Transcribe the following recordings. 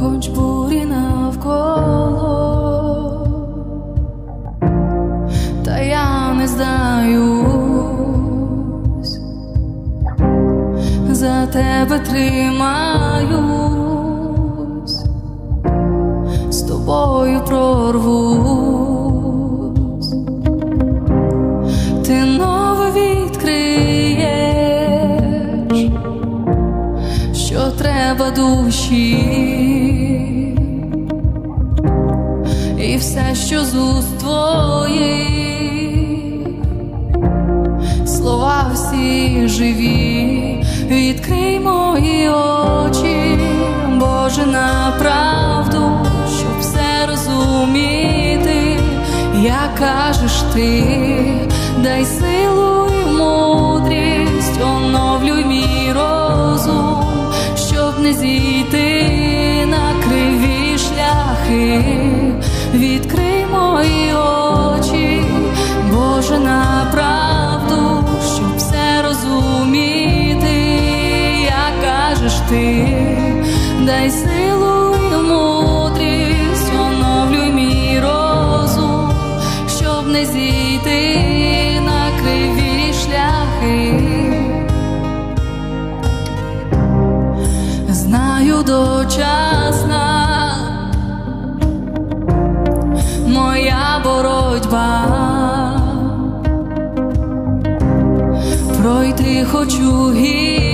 хоч бурі навколо, та я не здаюсь, за тебе тримаюсь, з тобою прорвусь, ти нове відкриєш що треба душі, що з слова всі живі, відкрий мої очі, Боже, на правду, щоб все розуміти, як кажеш ти, дай силу і мудрість, оновлюй мій розум щоб не зійти на криві шляхи, відкрий дай силу і мудрість, щоб не зійти на криві шляхи. Знаю дочасна моя боротьба, пройти хочу гідно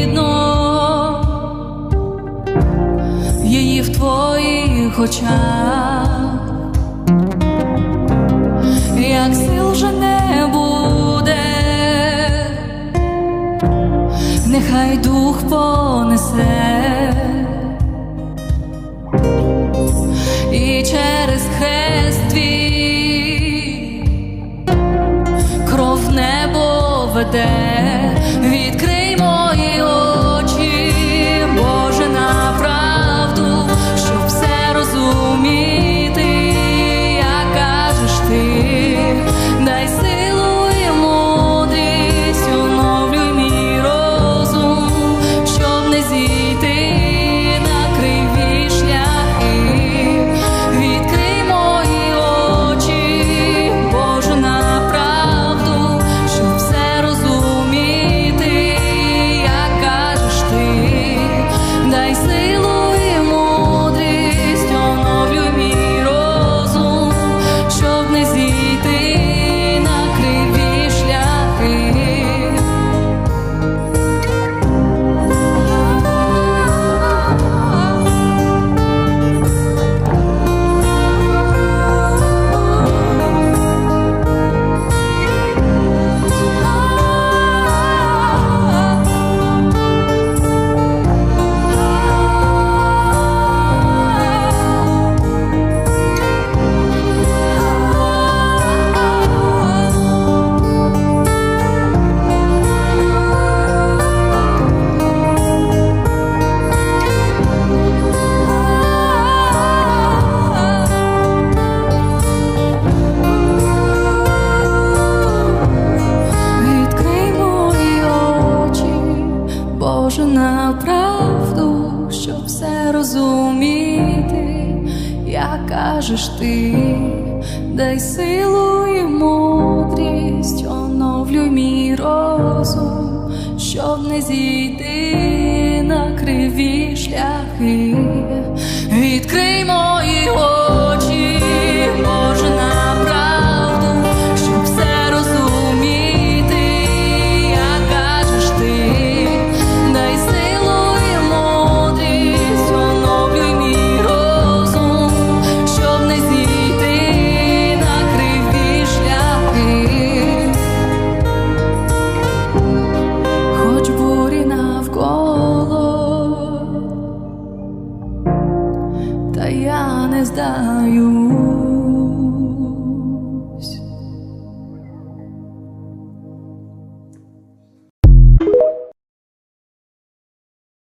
очах, як сил вже не буде нехай дух понесе, і через хрест кров небо веде, відкрий Боже, на правду, щоб все розуміти, як кажеш ти, дай силу і мудрість, оновлюй мій розум, щоб не зійти на криві шляхи, та я не здаюсь.